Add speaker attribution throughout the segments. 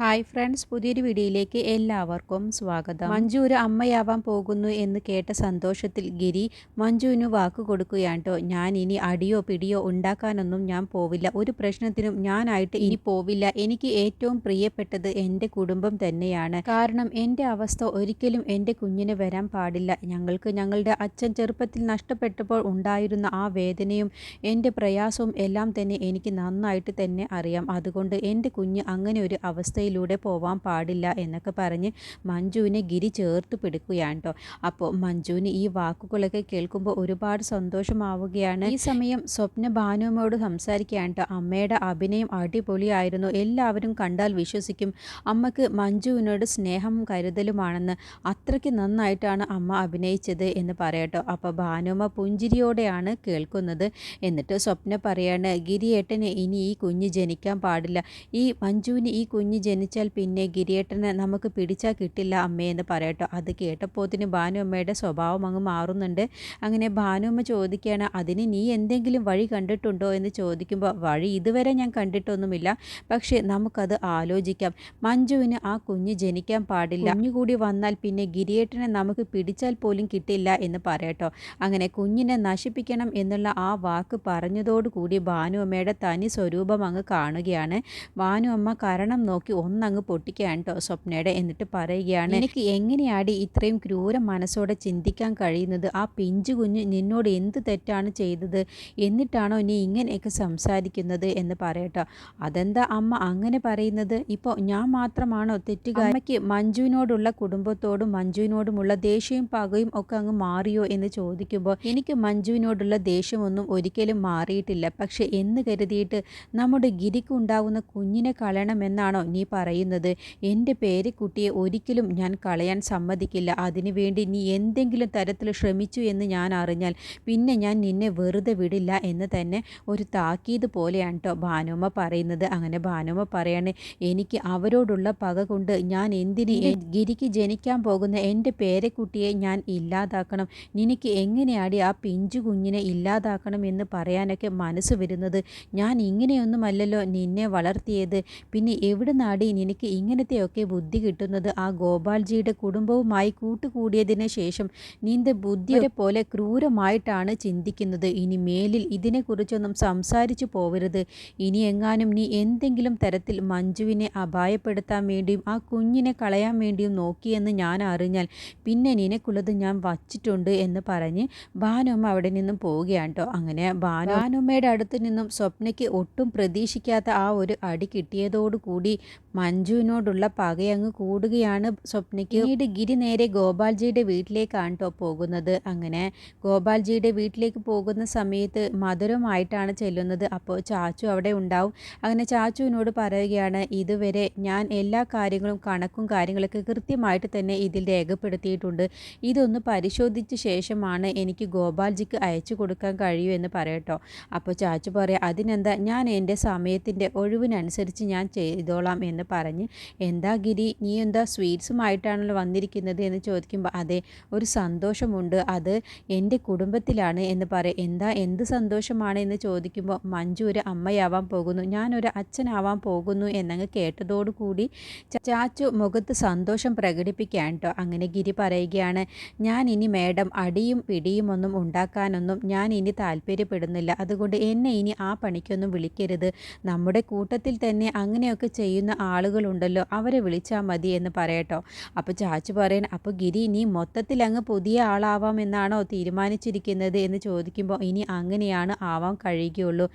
Speaker 1: Hi friends പുതിയൊരു വീഡിയോയിലേക്ക് എല്ലാവർക്കും സ്വാഗതം. മഞ്ജു ഒരു അമ്മയാവാൻ പോകുന്നു എന്ന് കേട്ട സന്തോഷത്തിൽ ഗിരി മഞ്ജുവിന് വാക്ക് കൊടുക്കുകയാണ് കേട്ടോ ഞാൻ ഇനി അടിയോ പിടിയോ ഉണ്ടാക്കാനൊന്നും ഞാൻ പോവില്ല. ഒരു പ്രശ്നത്തിനും ഞാനായിട്ട് ഇനി പോവില്ല. എനിക്ക് ഏറ്റവും പ്രിയപ്പെട്ടത് എന്റെ കുടുംബം തന്നെയാണ്. കാരണം എന്റെ അവസ്ഥ ഒരിക്കലും എന്റെ കുഞ്ഞിന് വരാൻ പാടില്ല. ഞങ്ങൾക്ക് ഞങ്ങളുടെ അച്ഛൻ ചെറുപ്പത്തിൽ നഷ്ടപ്പെട്ടപ്പോൾ ഉണ്ടായിരുന്ന ആ വേദനയും എന്റെ പ്രയാസവും എല്ലാം തന്നെ എനിക്ക് നന്നായിട്ട് തന്നെ അറിയാം. അതുകൊണ്ട് എന്റെ കുഞ്ഞ് അങ്ങനെ ഒരു അവസ്ഥയിൽ വഴിയിലൂടെ പോവാൻ പാടില്ല എന്നൊക്കെ പറഞ്ഞ് മഞ്ജുവിനെ ഗിരി ചേർത്ത് പിടിക്കുകയാണ് കേട്ടോ അപ്പോൾ മഞ്ജുവിന് ഈ വാക്കുകളൊക്കെ കേൾക്കുമ്പോൾ ഒരുപാട് സന്തോഷമാവുകയാണ്. ഈ സമയം സ്വപ്ന ഭാനുവമ്മയോട് സംസാരിക്കുകയാണ് കേട്ടോ അമ്മയുടെ അഭിനയം അടിപൊളിയായിരുന്നു. എല്ലാവരും കണ്ടാൽ വിശ്വസിക്കും. അമ്മയ്ക്ക് മഞ്ജുവിനോട് സ്നേഹം കരുതലുമാണെന്ന് അത്രയ്ക്ക് നന്നായിട്ടാണ് അമ്മ അഭിനയിച്ചത് എന്ന് പറയട്ടോ അപ്പോൾ ഭാനുമ്മ പുഞ്ചിരിയോടെയാണ് കേൾക്കുന്നത്. എന്നിട്ട് സ്വപ്ന പറയാണ് ഗിരിയേട്ടന് ഇനി ഈ കുഞ്ഞ് ജനിക്കാൻ പാടില്ല. ഈ മഞ്ജുവിന് ഈ കുഞ്ഞ് ജനിച്ചാൽ പിന്നെ ഗിരിയേട്ടനെ നമുക്ക് പിടിച്ചാൽ കിട്ടില്ല അമ്മയെന്ന് പറയട്ടോ. അത് കേട്ടപ്പോത്തിന് ഭാനുമ്മയുടെ സ്വഭാവം അങ്ങ് മാറുന്നുണ്ട്. അങ്ങനെ ഭാനുമ്മ ചോദിക്കുകയാണ് അതിന് നീ എന്തെങ്കിലും വഴി കണ്ടിട്ടുണ്ടോ? എന്ന് ചോദിക്കുമ്പോൾ വഴി ഇതുവരെ ഞാൻ കണ്ടിട്ടൊന്നുമില്ല. പക്ഷേ നമുക്കത് ആലോചിക്കാം. മഞ്ജുവിന് ആ കുഞ്ഞ് ജനിക്കാൻ പാടില്ല. കുഞ്ഞു കൂടി വന്നാൽ പിന്നെ ഗിരിയേട്ടനെ നമുക്ക് പിടിച്ചാൽ പോലും കിട്ടില്ല എന്ന് പറയട്ടോ. അങ്ങനെ കുഞ്ഞിനെ നശിപ്പിക്കണം എന്നുള്ള ആ വാക്ക് പറഞ്ഞതോടുകൂടി ഭാനുമ്മയുടെ തനി സ്വരൂപം അങ്ങ് കാണുകയാണ്. ഭാനുമ്മ കരണം നോക്കി ഒന്നങ്ങ് പൊട്ടിക്കുകയാണ് കേട്ടോ സ്വപ്നയുടെ എന്നിട്ട് പറയുകയാണ് എനിക്ക് എങ്ങനെയാടി ഇത്രയും ക്രൂര മനസ്സോടെ ചിന്തിക്കാൻ കഴിയുന്നത്? ആ പിഞ്ചു കുഞ്ഞ് നിന്നോട് എന്ത് തെറ്റാണ് ചെയ്തത്? എന്നിട്ടാണോ നീ ഇങ്ങനെയൊക്കെ സംസാരിക്കുന്നത് എന്ന് പറയട്ടോ. അതെന്താ അമ്മ അങ്ങനെ പറയുന്നത്? ഇപ്പോൾ ഞാൻ മാത്രമാണോ തെറ്റുകാർ അമ്മയ്ക്ക് മഞ്ജുവിനോടുള്ള കുടുംബത്തോടും മഞ്ജുവിനോടുമുള്ള ദേഷ്യവും പകയും ഒക്കെ അങ്ങ് മാറിയോ എന്ന് ചോദിക്കുമ്പോൾ എനിക്ക് മഞ്ജുവിനോടുള്ള ദേഷ്യമൊന്നും ഒരിക്കലും മാറിയിട്ടില്ല. പക്ഷെ എന്ന് കരുതിയിട്ട് നമ്മുടെ ഗിരിക്കുണ്ടാവുന്ന കുഞ്ഞിനെ കളയണമെന്നാണോ നീ പറയുന്നത് എന്റെ പേരക്കുട്ടിയെ ഒരിക്കലും ഞാൻ കളയാൻ സമ്മതിക്കില്ല. അതിനുവേണ്ടി നീ എന്തെങ്കിലും തരത്തിൽ ശ്രമിച്ചു എന്ന് ഞാൻ അറിഞ്ഞാൽ പിന്നെ ഞാൻ നിന്നെ വെറുതെ വിടില്ല എന്ന് തന്നെ ഒരു താക്കീത് പോലെയാണ് കേട്ടോ ഭാനുമ്മ പറയുന്നത്. അങ്ങനെ ഭാനുമ പറയാണ് എനിക്ക് അവരോടുള്ള പക കൊണ്ട് ഞാൻ എന്തിന് ഗിരിക്ക് ജനിക്കാൻ പോകുന്ന എന്റെ പേരക്കുട്ടിയെ ഞാൻ ഇല്ലാതാക്കണം. നിനക്ക് എങ്ങനെയാടി ആ പിഞ്ചു കുഞ്ഞിനെ ഇല്ലാതാക്കണം എന്ന് പറയാനൊക്കെ മനസ്സ് വരുന്നത്? ഞാൻ ഇങ്ങനെയൊന്നുമല്ലല്ലോ നിന്നെ വളർത്തിയത്. പിന്നെ എവിടെ നാടി നിനക്ക് ഇങ്ങനത്തെയൊക്കെ ബുദ്ധി കിട്ടുന്നത് ആ ഗോപാൽജിയുടെ കുടുംബവുമായി കൂട്ടുകൂടിയതിന് ശേഷം നിന്റെ ബുദ്ധിയെ പോലെ ക്രൂരമായിട്ടാണ് ചിന്തിക്കുന്നത്. ഇനി മേലിൽ ഇതിനെക്കുറിച്ചൊന്നും സംസാരിച്ചു പോവരുത്. ഇനി എങ്ങാനും നീ എന്തെങ്കിലും തരത്തിൽ മഞ്ജുവിനെ അപായപ്പെടുത്താൻ വേണ്ടിയും ആ കുഞ്ഞിനെ കളയാൻ വേണ്ടിയും നോക്കിയെന്ന് ഞാൻ അറിഞ്ഞാൽ പിന്നെ നിനക്കുള്ളത് ഞാൻ വച്ചിട്ടുണ്ട് എന്ന് പറഞ്ഞ് ഭാനുമ്മ അവിടെ നിന്നും പോവുകയാണ് കേട്ടോ അങ്ങനെ ഭാനുമ്മയുടെ അടുത്ത് നിന്നും സ്വപ്നയ്ക്ക് ഒട്ടും പ്രതീക്ഷിക്കാത്ത ആ ഒരു അടി കിട്ടിയതോടുകൂടി മഞ്ജുവിനോടുള്ള പകയങ്ങ് കൂടുകയാണ് സ്വപ്നയ്ക്ക്. പിന്നീട് ഗിരി നേരെ ഗോപാൽജിയുടെ വീട്ടിലേക്കാണ് കേട്ടോ പോകുന്നത്. അങ്ങനെ ഗോപാൽജിയുടെ വീട്ടിലേക്ക് പോകുന്ന സമയത്ത് മധുരമായിട്ടാണ് ചെല്ലുന്നത്. അപ്പോൾ ചാച്ചു അവിടെ ഉണ്ടാവും. അങ്ങനെ ചാച്ചുവിനോട് പറയുകയാണ് ഇതുവരെ ഞാൻ എല്ലാ കാര്യങ്ങളും കണക്കും കാര്യങ്ങളൊക്കെ കൃത്യമായിട്ട് തന്നെ ഇതിൽ രേഖപ്പെടുത്തിയിട്ടുണ്ട്. ഇതൊന്ന് പരിശോധിച്ച ശേഷമാണ് എനിക്ക് ഗോപാൽജിക്ക് അയച്ചു കൊടുക്കാൻ കഴിയൂ എന്ന് പറയട്ടോ അപ്പോൾ ചാച്ചു പറയാം അതിനെന്താ? ഞാൻ എന്റെ സമയത്തിന്റെ ഒഴിവിനനുസരിച്ച് ഞാൻ ചെയ്തോളാം എന്ന് പറഞ്ഞ് എന്താ ഗിരി നീ എന്താ സ്വീറ്റ്സുമായിട്ടാണല്ലോ വന്നിരിക്കുന്നത്? എന്ന് ചോദിക്കുമ്പോൾ അതെ ഒരു സന്തോഷമുണ്ട്. അത് എന്റെ കുടുംബത്തിലാണ്. എന്ന് പറയും. എന്താ എന്ത് സന്തോഷമാണ്? എന്ന് ചോദിക്കുമ്പോൾ മഞ്ജു ഒരു അമ്മയാവാൻ പോകുന്നു. ഞാനൊരു അച്ഛനാവാൻ പോകുന്നു. എന്നങ്ങ് കേട്ടതോടുകൂടി ചാച്ചു മുഖത്ത് സന്തോഷം പ്രകടിപ്പിക്കുകയാണ് കേട്ടോ അങ്ങനെ ഗിരി പറയുകയാണ് ഞാൻ ഇനി മേഡം അടിയും പിടിയും ഒന്നും ഉണ്ടാക്കാനൊന്നും ഞാൻ ഇനി താല്പര്യപ്പെടുന്നില്ല. അതുകൊണ്ട് എന്നെ ഇനി ആ പണിക്കൊന്നും വിളിക്കരുത്. നമ്മുടെ കൂട്ടത്തിൽ തന്നെ അങ്ങനെയൊക്കെ ചെയ്യുന്ന ആളുകളുണ്ടല്ലോ അവരെ വിളിച്ചാൽ മതി എന്ന് പറയട്ടോ. അപ്പോൾ ചാച്ചു പറയാൻ അപ്പോൾ ഗിരി ഇനി മൊത്തത്തിൽ അങ്ങ് പുതിയ ആളാവാം എന്നാണോ തീരുമാനിച്ചിരിക്കുന്നത്? എന്ന് ചോദിക്കുമ്പോൾ ഇനി അങ്ങനെയാണ് ആവാൻ കഴിയുകയുള്ളൂ.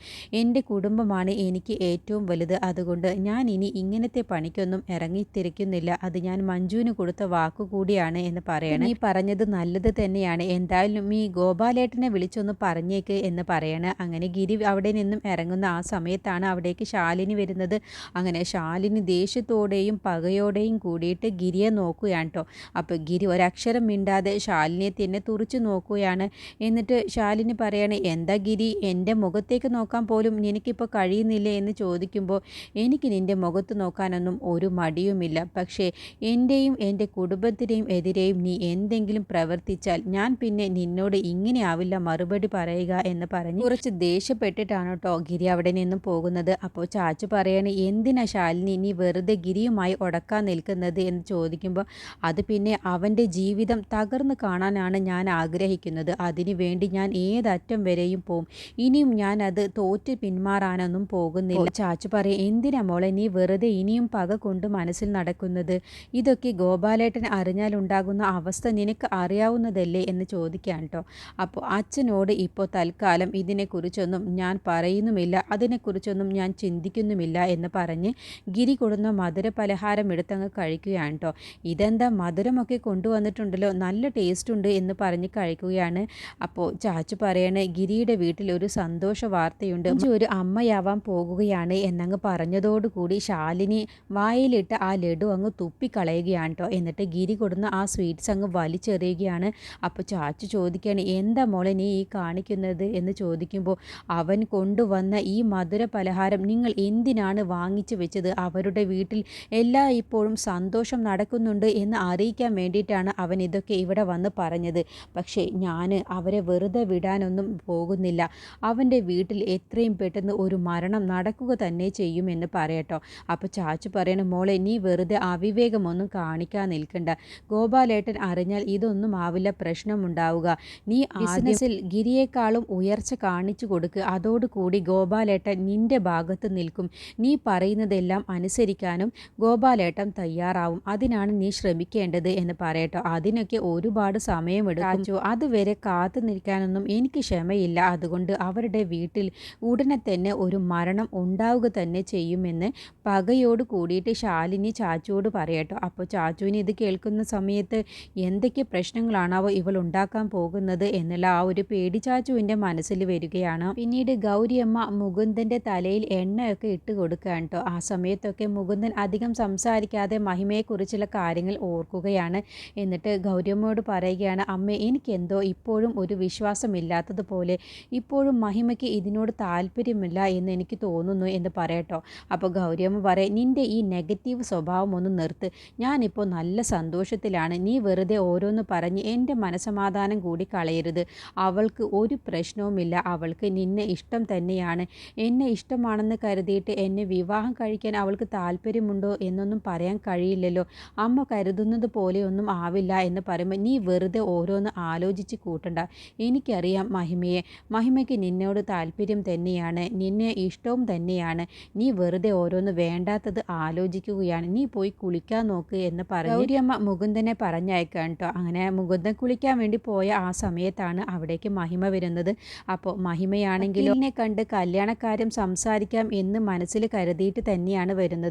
Speaker 1: എന്റെ കുടുംബമാണ് എനിക്ക് ഏറ്റവും വലുത്. അതുകൊണ്ട് ഞാൻ ഇനി ഇങ്ങനത്തെ പണിക്കൊന്നും ഇറങ്ങിത്തിരിക്കുന്നില്ല. അത് ഞാൻ മഞ്ജുവിന് കൊടുത്ത വാക്കുകൂടിയാണ് എന്ന് പറയണം. നീ പറഞ്ഞത് നല്ലത് തന്നെയാണ്. എന്തായാലും ഈ ഗോപാലേട്ടനെ വിളിച്ചൊന്ന് പറഞ്ഞേക്ക് എന്ന് പറയണ. അങ്ങനെ ഗിരി അവിടെ നിന്നും ഇറങ്ങുന്ന ആ സമയത്താണ് അവിടേക്ക് ശാലിനി വരുന്നത്. അങ്ങനെ ശാലിനി ദേഷ്യത്തോടെയും പകയോടെയും കൂടിയിട്ട് ഗിരിയെ നോക്കുകയാണ് കേട്ടോ അപ്പോൾ ഗിരി ഒരക്ഷരം മിണ്ടാതെ ശാലിനിയെ തന്നെ തുറച്ചു നോക്കുകയാണ്. എന്നിട്ട് ശാലിനി പറയാണ് എന്താ ഗിരി എന്റെ മുഖത്തേക്ക് നോക്കാൻ പോലും നിനക്കിപ്പോൾ കഴിയുന്നില്ലേ? എന്ന് ചോദിക്കുമ്പോൾ എനിക്ക് നിന്റെ മുഖത്ത് നോക്കാനൊന്നും ഒരു മടിയുമില്ല. പക്ഷേ എന്റെയും എന്റെ കുടുംബത്തിന്റെയും എതിരെയും നീ എന്തെങ്കിലും പ്രവർത്തിച്ചാൽ ഞാൻ പിന്നെ നിന്നോട് ഇങ്ങനെ ആവില്ല മറുപടി പറയുക എന്ന് പറഞ്ഞ് കുറച്ച് ദേഷ്യപ്പെട്ടിട്ടാണ് കേട്ടോ ഗിരി അവിടെ നിന്നും പോകുന്നത്. അപ്പോൾ ചാച്ചു പറയാണ് എന്തിനാ ശാലിനി നീ വെറുതെ ഗിരിയുമായി ഉടക്കാൻ നിൽക്കുന്നത് എന്ന് ചോദിക്കുമ്പോൾ അത് പിന്നെ അവന്റെ ജീവിതം തകർന്നു കാണാനാണ് ഞാൻ ആഗ്രഹിക്കുന്നത്. അതിനു വേണ്ടി ഞാൻ ഏതറ്റം വരെയും പോവും. ഇനിയും ഞാൻ അത് തോറ്റ് പിന്മാറാനൊന്നും പോകുന്നില്ല. ചാച്ചു പറയും എന്തിനാ മോളെ നീ വെറുതെ ഇനിയും പക കൊണ്ട് മനസ്സിൽ നടക്കുന്നത്? ഇതൊക്കെ ഗോപാലേട്ടൻ അറിഞ്ഞാൽ ഉണ്ടാകുന്ന അവസ്ഥ നിനക്ക് അറിയാവുന്നതല്ലേ? എന്ന് ചോദിക്കാൻ കേട്ടോ അപ്പോൾ അച്ഛനോട് ഇപ്പോൾ തൽക്കാലം ഇതിനെക്കുറിച്ചൊന്നും ഞാൻ പറയുന്നുമില്ല. അതിനെക്കുറിച്ചൊന്നും ഞാൻ ചിന്തിക്കുന്നുമില്ല എന്ന് പറഞ്ഞ് ഗിരി കൊടുന്ന മധുര പലഹാരം എടുത്തങ്ങ് കഴിക്കുകയാണ് കേട്ടോ ഇതെന്താ മധുരമൊക്കെ കൊണ്ടുവന്നിട്ടുണ്ടല്ലോ. നല്ല ടേസ്റ്റ് ഉണ്ട് എന്ന് പറഞ്ഞ് കഴിക്കുകയാണ്. അപ്പോൾ ചാച്ചു പറയണേ ഗിരിയുടെ വീട്ടിൽ ഒരു സന്തോഷ വാർത്തയുണ്ട്. ഒരു അമ്മയാവാൻ പോകുകയാണ് എന്നങ്ങ് പറഞ്ഞതോടുകൂടി ശാലിനി വായിലിട്ട് ആ ലഡു അങ്ങ് തുപ്പിക്കളയുകയാണ് കേട്ടോ എന്നിട്ട് ഗിരി കൊടുന്ന ആ സ്വീറ്റ്സ് അങ്ങ് വലിച്ചെറിയുകയാണ്. അപ്പോൾ ചാച്ചു ചോദിക്കുകയാണ് എന്താ മോളെ നീ ഈ കാണിക്കുന്നത്? എന്ന് ചോദിക്കുമ്പോൾ അവൻ കൊണ്ടുവന്ന ഈ മധുര പലഹാരം നിങ്ങൾ എന്തിനാണ് വാങ്ങിച്ചു വെച്ചത്? അവരുടെ വീട്ടിൽ എല്ലാ ഇപ്പോഴും സന്തോഷം നടക്കുന്നുണ്ട് എന്ന് അറിയിക്കാൻ വേണ്ടിയിട്ടാണ് അവൻ ഇതൊക്കെ ഇവിടെ വന്ന് പറഞ്ഞത്. പക്ഷേ ഞാൻ അവരെ വെറുതെ വിടാനൊന്നും പോകുന്നില്ല. അവന്റെ വീട്ടിൽ എത്രയും പെട്ടെന്ന് ഒരു മരണം നടക്കുക തന്നെ ചെയ്യുമെന്ന് പറയട്ടോ. അപ്പോൾ ചാച്ചു പറയണ മോളെ നീ വെറുതെ അവിവേകമൊന്നും കാണിക്കാൻ നിൽക്കണ്ട. ഗോപാലേട്ടൻ അറിഞ്ഞാൽ ഇതൊന്നും ആവില്ല പ്രശ്നമുണ്ടാവുക. നീ ബിസിനസ്സിൽ ഗിരിയേക്കാളും ഉയർച്ച കാണിച്ചു കൊടുക്കുക അതോടുകൂടി ഗോപാലേട്ടൻ നിന്റെ ഭാഗത്ത് നിൽക്കും. നീ പറയുന്നതെല്ലാം അനുസരിക്കാനും ഗോപാലേട്ടൻ തയ്യാറാവും. അതിനാണ് നീ ശ്രമിക്കേണ്ടത് എന്ന് പറയട്ടോ. അതിനൊക്കെ ഒരുപാട് സമയമെടുക്കും. അതുവരെ കാത്തു നിൽക്കാനൊന്നും എനിക്ക് ക്ഷമയില്ല. അതുകൊണ്ട് അവരുടെ വീട്ടിൽ ഉടനെ തന്നെ ഒരു മരണം ഉണ്ടാവുക തന്നെ ചെയ്യുമെന്ന് പകയോട് കൂടിയിട്ട് ശാലിനി ചാച്ചുവോട് പറയട്ടോ. അപ്പോൾ ചാച്ചുവിന് ഇത് കേൾക്കുന്ന സമയത്ത് എന്തൊക്കെ പ്രശ്നങ്ങളാണാവോ ഇവൾ ഉണ്ടാക്കാൻ പോകുന്നത് എന്നുള്ള ആ ഒരു പേടി ചാച്ചുവിന്റെ മനസ്സിൽ വരികയാണ്. പിന്നീട് ഗൗരിയമ്മ മുകുന്ദന്റെ തലയിൽ എണ്ണയൊക്കെ ഇട്ട് കൊടുക്കുകയാണ് കേട്ടോ. ആ സമയത്തൊക്കെ മുകുന്ദൻ അധികം സംസാരിക്കാതെ മഹിമയെക്കുറിച്ചുള്ള കാര്യങ്ങൾ ഓർക്കുകയാണ്. എന്നിട്ട് ഗൗരിയമ്മയോട് പറയുകയാണ് അമ്മ എനിക്കെന്തോ ഇപ്പോഴും ഒരു വിശ്വാസമില്ലാത്തതുപോലെ ഇപ്പോഴും മഹിമയ്ക്ക് ഇതിനോട് താല്പര്യമില്ല എന്ന് എനിക്ക് തോന്നുന്നു എന്ന് പറയട്ടോ. അപ്പോൾ ഗൗരിയമ്മ പറയും നിന്റെ ഈ നെഗറ്റീവ് സ്വഭാവം ഒന്ന് നിർത്ത്. ഞാനിപ്പോൾ നല്ല സന്തോഷത്തിലാണ്. നീ വെറുതെ ഓരോന്ന് പറഞ്ഞ് എന്റെ മനസമാധാനം കൂടി കളയരുത്. അവൾക്ക് ഒരു പ്രശ്നവുമില്ല. അവൾക്ക് നിന്നെ ഇഷ്ടം തന്നെയാണ്. എന്നെ ഇഷ്ടമാണെന്ന് കരുതിയിട്ട് എന്നെ വിവാഹം കഴിക്കാൻ അവൾക്ക് താല്പര്യമുണ്ടോ എന്നൊന്നും പറയാൻ കഴിയില്ലല്ലോ. അമ്മ കരുതുന്നത് പോലെയൊന്നും ആവില്ല എന്ന് പറയുമ്പോൾ നീ വെറുതെ ഓരോന്ന് ആലോചിച്ച് കൂട്ടണ്ട. എനിക്കറിയാം മഹിമയെ. മഹിമയ്ക്ക് നിന്നോട് താല്പര്യം തന്നെയാണ്. നിന്നെ ഇഷ്ടവും തന്നെയാണ്. നീ വെറുതെ ഓരോന്ന് വേണ്ടാത്തത് ആലോചിക്കുകയാണ്. നീ പോയി കുളിക്കാൻ നോക്ക് എന്ന് പറഞ്ഞു. ഗൗരിയമ്മ മുകുന്ദനെ പറഞ്ഞയക്കാൻ കേട്ടോ. അങ്ങനെ മുകുന്ദൻ കുളിക്കാൻ വേണ്ടി പോയ ആ സമയത്താണ് അവിടേക്ക് മഹിമ വരുന്നത്. അപ്പോൾ മഹിമയാണെങ്കിൽ എന്നെ കണ്ട് കല്യാണക്കാര്യം സംസാരിക്കാം എന്ന് മനസ്സിൽ കരുതിയിട്ട് തന്നെയാണ് വരുന്നത്.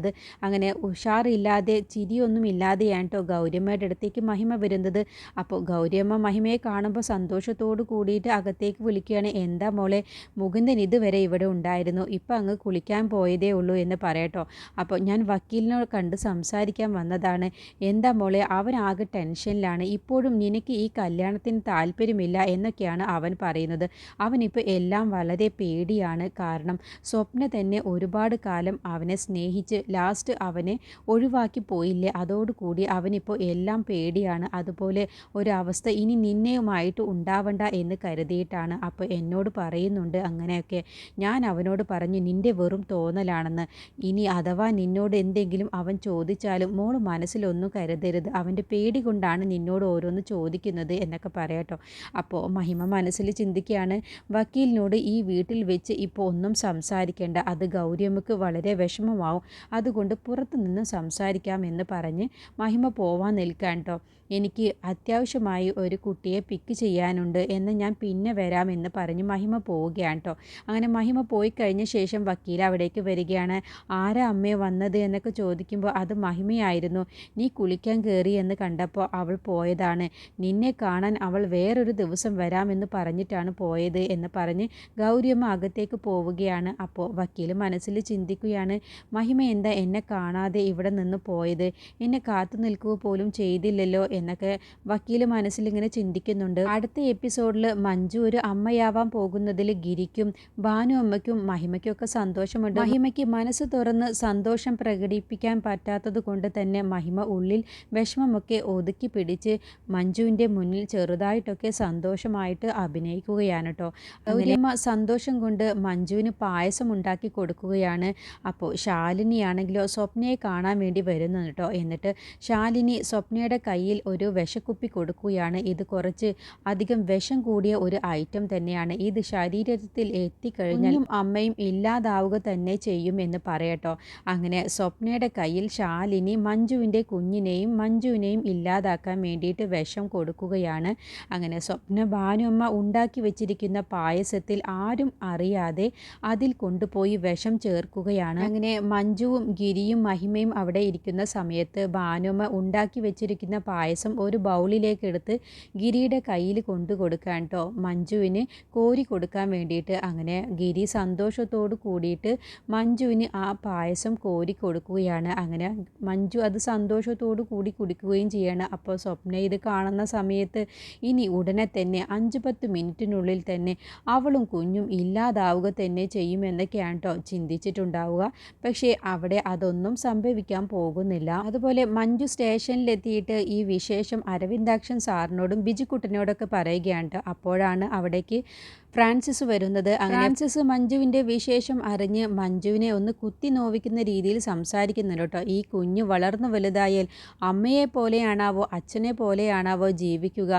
Speaker 1: അങ്ങനെ ഉഷാറില്ലാതെ ചിരിയൊന്നും ഇല്ലാതെയാണ് കേട്ടോ ഗൗരിയമ്മയുടെ അടുത്തേക്ക് മഹിമ വരുന്നത്. അപ്പോൾ ഗൗരിയമ്മ മഹിമയെ കാണുമ്പോൾ സന്തോഷത്തോട് കൂടിയിട്ട് അകത്തേക്ക് വിളിക്കുകയാണ്. എന്താ മോളെ മുകുന്ദൻ ഇതുവരെ ഇവിടെ ഉണ്ടായിരുന്നു. ഇപ്പം അങ്ങ് കുളിക്കാൻ പോയതേ ഉള്ളൂ എന്ന് പറയട്ടോ അപ്പോൾ ഞാൻ വക്കീലിനെ കണ്ട് സംസാരിക്കാൻ വന്നതാണ്. എന്താ മോളെ അവൻ ആകെ ടെൻഷനിലാണ്. ഇപ്പോഴും നിനക്ക് ഈ കല്യാണത്തിന് താല്പര്യമില്ല എന്നൊക്കെയാണ് അവൻ പറയുന്നത്. അവനിപ്പോൾ എല്ലാം വളരെ പേടിയാണ്. കാരണം സ്വപ്ന തന്നെ ഒരുപാട് കാലം അവനെ സ്നേഹിച്ച് ലാസ്റ്റ് അവനെ ഒഴിവാക്കി പോയില്ലേ? അതോടുകൂടി അവനിപ്പോൾ എല്ലാം പേടിയാണ്. അതുപോലെ ഒരവസ്ഥ ഇനി നിന്നെയുമായിട്ട് ഉണ്ടാവണ്ട എന്ന് കരുതിയിട്ടാണ് അപ്പോൾ എന്നോട് പറയുന്നുണ്ട് അങ്ങനെയൊക്കെ. ഞാൻ അവനോട് പറഞ്ഞു നിന്റെ വെറും തോന്നലാണെന്ന്. ഇനി അഥവാ നിന്നോട് എന്തെങ്കിലും അവൻ ചോദിച്ചാലും മോൾ മനസ്സിലൊന്നും കരുതരുത്. അവന്റെ പേടി കൊണ്ടാണ് നിന്നോട് ഓരോന്ന് ചോദിക്കുന്നത് എന്നൊക്കെ പറയാട്ടോ അപ്പോൾ മഹിമ മനസ്സിൽ ചിന്തിക്കുകയാണ് വക്കീലിനോട് ഈ വീട്ടിൽ വെച്ച് ഇപ്പോൾ ഒന്നും സംസാരിക്കേണ്ട. അത് ഗൗരിയമ്മക്ക് വളരെ വിഷമമാവും. അതുകൊണ്ട് പുറത്തുനിന്ന് സംസാരിക്കാമെന്ന് പറഞ്ഞ് മഹിമ പോവാൻ നിൽക്കാൻ കേട്ടോ എനിക്ക് അത്യാവശ്യമായി ഒരു കുട്ടിയെ പിക്ക് ചെയ്യാനുണ്ട് എന്ന് ഞാൻ പിന്നെ വരാമെന്ന് പറഞ്ഞ് മഹിമ പോവുകയാണ് കേട്ടോ അങ്ങനെ മഹിമ പോയി കഴിഞ്ഞ ശേഷം വക്കീൽ അവിടേക്ക് വരികയാണ്. ആരാ അമ്മയെ വന്നത്? എന്നൊക്കെ ചോദിക്കുമ്പോൾ അത് മഹിമയായിരുന്നു. നീ കുളിക്കാൻ കയറി എന്ന് കണ്ടപ്പോൾ അവൾ പോയതാണ്. നിന്നെ കാണാൻ അവൾ വേറൊരു ദിവസം വരാമെന്ന് പറഞ്ഞിട്ടാണ് പോയത് എന്ന് പറഞ്ഞ് ഗൗരിയമ്മ അകത്തേക്ക് പോവുകയാണ്. അപ്പോൾ വക്കീൽ മനസ്സിൽ ചിന്തിക്കുകയാണ് മഹിമ എന്താ എന്നെ കാണാതെ ഇവിടെ നിന്ന് പോയത്? എന്നെ കാത്തു നിൽക്കുക പോലും ചെയ്തില്ലല്ലോ എന്നൊക്കെ വക്കീൽ മനസ്സിലിങ്ങനെ ചിന്തിക്കുന്നുണ്ട്. അടുത്ത എപ്പിസോഡിൽ മഞ്ജു ഒരു അമ്മയാവാൻ പോകുന്നതിൽ ഗിരിക്കും ഭാനു അമ്മയ്ക്കും മഹിമയ്ക്കും ഒക്കെ സന്തോഷമുണ്ട്. മഹിമയ്ക്ക് മനസ്സ് തുറന്ന് സന്തോഷം പ്രകടിപ്പിക്കാൻ പറ്റാത്തത് കൊണ്ട് തന്നെ മഹിമ ഉള്ളിൽ വിഷമമൊക്കെ ഒതുക്കി പിടിച്ച് മഞ്ജുവിന്റെ മുന്നിൽ ചെറുതായിട്ടൊക്കെ സന്തോഷമായിട്ട് അഭിനയിക്കുകയാണ് കേട്ടോ. ഗൗരിയമ്മ സന്തോഷം കൊണ്ട് മഞ്ജുവിന് പായസം ഉണ്ടാക്കി കൊടുക്കുകയാണ്. അപ്പോൾ ശാലിനിയാണ് ആണെങ്കിലോ സ്വപ്നയെ കാണാൻ വേണ്ടി വരുന്നു കേട്ടോ എന്നിട്ട് ശാലിനി സ്വപ്നയുടെ കയ്യിൽ ഒരു വിഷക്കുപ്പി കൊടുക്കുകയാണ്. ഇത് കുറച്ച് അധികം വിഷം കൂടിയ ഒരു ഐറ്റം തന്നെയാണ്. ഇത് ശരീരത്തിൽ എത്തിക്കഴിഞ്ഞാൽ അമ്മയും ഇല്ലാതാവുക തന്നെ ചെയ്യും എന്ന് പറയട്ടോ അങ്ങനെ സ്വപ്നയുടെ കയ്യിൽ ശാലിനി മഞ്ജുവിന്റെ കുഞ്ഞിനെയും മഞ്ജുവിനെയും ഇല്ലാതാക്കാൻ വേണ്ടിയിട്ട് വിഷം കൊടുക്കുകയാണ്. അങ്ങനെ സ്വപ്ന ഭാനുമ്മ ഉണ്ടാക്കി വെച്ചിരിക്കുന്ന പായസത്തിൽ ആരും അറിയാതെ അതിൽ കൊണ്ടുപോയി വിഷം ചേർക്കുകയാണ്. അങ്ങനെ മഞ്ജുവും ഗിരിയും മഹിമയും അവിടെ ഇരിക്കുന്ന സമയത്ത് ഭാനുമ്മ ഉണ്ടാക്കി വെച്ചിരിക്കുന്ന പായസം ഒരു ബൗളിലേക്ക് എടുത്ത് ഗിരിയുടെ കയ്യിൽ കൊണ്ടു കൊടുക്കാൻ കേട്ടോ മഞ്ജുവിന് കോരി കൊടുക്കാൻ വേണ്ടിയിട്ട് അങ്ങനെ ഗിരി സന്തോഷത്തോട് കൂടിയിട്ട് മഞ്ജുവിന് ആ പായസം കോരി കൊടുക്കുകയാണ്. അങ്ങനെ മഞ്ജു അത് സന്തോഷത്തോടു കൂടി കുടിക്കുകയും ചെയ്യാണ്. അപ്പോൾ സ്വപ്ന ഇത് കാണുന്ന സമയത്ത് ഇനി ഉടനെ തന്നെ അഞ്ച് പത്ത് മിനിറ്റിനുള്ളിൽ തന്നെ അവളും കുഞ്ഞും ഇല്ലാതാവുക തന്നെ ചെയ്യുമെന്നൊക്കെയാണ് കേട്ടോ ചിന്തിച്ചിട്ടുണ്ടാവുക. പക്ഷേ അവിടെ അതൊന്നും സംഭവിക്കാൻ പോകുന്നില്ല. അതുപോലെ മഞ്ജു സ്റ്റേഷനിലെത്തിയിട്ട് ഈ വിശേഷം അരവിന്ദാക്ഷൻ സാറിനോടും ബിജിക്കുട്ടനോടൊക്കെ പറയുകയാണ് അപ്പോഴാണ് അവിടേക്ക് ഫ്രാൻസിസ് വരുന്നത്. ഫ്രാൻസിസ് മഞ്ജുവിന്റെ വിശേഷം അറിഞ്ഞ് മഞ്ജുവിനെ ഒന്ന് കുത്തി നോവിക്കുന്ന രീതിയിൽ സംസാരിക്കുന്നുണ്ട് കേട്ടോ. ഈ കുഞ്ഞ് വളർന്നു വലുതായാൽ അമ്മയെ പോലെയാണാവോ അച്ഛനെ പോലെയാണാവോ ജീവിക്കുക?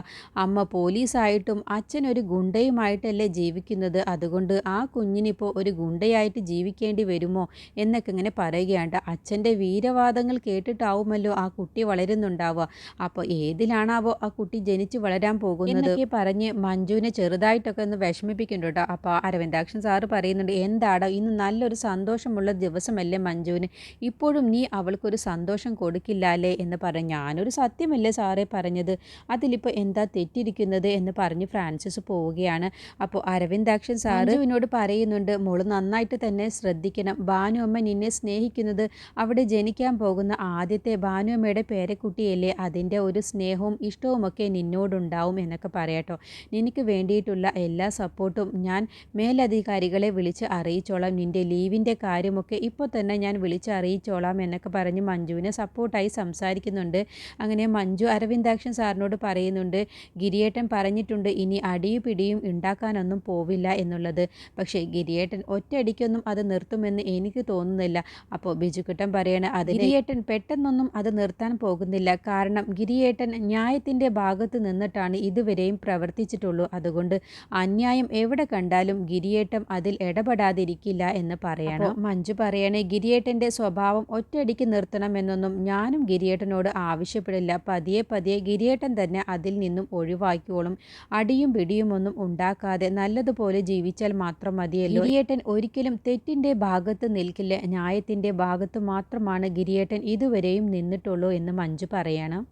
Speaker 1: അമ്മ പോലീസായിട്ടും അച്ഛൻ ഒരു ഗുണ്ടയുമായിട്ടല്ലേ ജീവിക്കുന്നത്? അതുകൊണ്ട് ആ കുഞ്ഞിനിപ്പോൾ ഒരു ഗുണ്ടയായിട്ട് ജീവിക്കേണ്ടി വരുമോ? എന്നൊക്കെ ഇങ്ങനെ പറയുകയാണ് അച്ഛന്റെ വീരവാദങ്ങൾ കേട്ടിട്ടാവുമല്ലോ ആ കുട്ടി വളരുന്നുണ്ടാവുക. അപ്പോൾ ഏതിലാണാവോ ആ കുട്ടി ജനിച്ച് വളരാൻ പോകുന്നത്? പറഞ്ഞ് മഞ്ജുവിനെ ചെറുതായിട്ടൊക്കെ ഒന്ന് വിഷമ വിഷമിപ്പിക്കുന്നുണ്ട് കേട്ടോ. അപ്പോൾ അരവിന്ദാക്ഷൻ സാറ് പറയുന്നുണ്ട് എന്താടാ ഇന്ന് നല്ലൊരു സന്തോഷമുള്ള ദിവസമല്ലേ മഞ്ജുവിന്? ഇപ്പോഴും നീ അവൾക്കൊരു സന്തോഷം കൊടുക്കില്ല അല്ലേ? എന്ന് പറഞ്ഞു ഞാനൊരു സത്യമല്ലേ സാറേ പറഞ്ഞത്? അതിലിപ്പോൾ എന്താ തെറ്റിരിക്കുന്നത്? എന്ന് പറഞ്ഞ് ഫ്രാൻസിസ് പോവുകയാണ്. അപ്പോൾ അരവിന്ദാക്ഷൻ സാറ് മഞ്ജുവിനോട് പറയുന്നുണ്ട് മോൾ നന്നായിട്ട് തന്നെ ശ്രദ്ധിക്കണം. ഭാനുഅമ്മ നിന്നെ സ്നേഹിക്കുന്നത് അവിടെ ജനിക്കാൻ പോകുന്ന ആദ്യത്തെ ഭാനുമ്മയുടെ പേരക്കുട്ടിയല്ലേ? അതിന്റെ ഒരു സ്നേഹവും ഇഷ്ടവുമൊക്കെ നിന്നോടുണ്ടാവും എന്നൊക്കെ പറയട്ടോ നിനക്ക് വേണ്ടിയിട്ടുള്ള എല്ലാ സപ്പോർട്ടും ഞാൻ മേലധികാരികളെ വിളിച്ച് അറിയിച്ചോളാം. നിന്റെ ലീവിന്റെ കാര്യമൊക്കെ ഇപ്പോൾ തന്നെ ഞാൻ വിളിച്ച് അറിയിച്ചോളാം എന്നൊക്കെ പറഞ്ഞ് മഞ്ജുവിനെ സപ്പോർട്ടായി സംസാരിക്കുന്നുണ്ട്. അങ്ങനെ മഞ്ജു അരവിന്ദാക്ഷൻ സാറിനോട് പറയുന്നുണ്ട് ഗിരിയേട്ടൻ പറഞ്ഞിട്ടുണ്ട് ഇനി അടിയും പിടിയും ഉണ്ടാക്കാനൊന്നും പോവില്ല എന്നുള്ളത്. പക്ഷേ ഗിരിയേട്ടൻ ഒറ്റയടിക്കൊന്നും അത് നിർത്തുമെന്ന് എനിക്ക് തോന്നുന്നില്ല. അപ്പോൾ ബിജുക്കുട്ടൻ പറയണ അത് ഗിരിയേട്ടൻ പെട്ടെന്നൊന്നും അത് നിർത്താൻ പോകുന്നില്ല. കാരണം ഗിരിയേട്ടൻ ന്യായത്തിന്റെ ഭാഗത്ത് നിന്നിട്ടാണ് ഇതുവരെയും പ്രവർത്തിച്ചിട്ടുള്ളൂ. അതുകൊണ്ട് അന്യായം എവിടെ കണ്ടാലും ഗിരിയേട്ടം അതിൽ ഇടപെടാതിരിക്കില്ല എന്ന് പറയണം. മഞ്ജു പറയണേ ഗിരിയേട്ടന്റെ സ്വഭാവം ഒറ്റയടിക്ക് നിർത്തണമെന്നൊന്നും ഞാനും ഗിരിയേട്ടനോട് ആവശ്യപ്പെടില്ല. പതിയെ പതിയെ ഗിരിയേട്ടൻ തന്നെ അതിൽ നിന്നും ഒഴിവാക്കിയോളും അടിയും പിടിയുമൊന്നും ഉണ്ടാക്കാതെ നല്ലതുപോലെ ജീവിച്ചാൽ മാത്രം മതിയല്ലോ. ഗിരിയേട്ടൻ ഒരിക്കലും തെറ്റിന്റെ ഭാഗത്ത് നിൽക്കില്ല. ന്യായത്തിന്റെ ഭാഗത്ത് മാത്രമാണ് ഗിരിയേട്ടൻ ഇതുവരെയും നിന്നിട്ടുള്ളൂ എന്ന് മഞ്ജു പറയണം.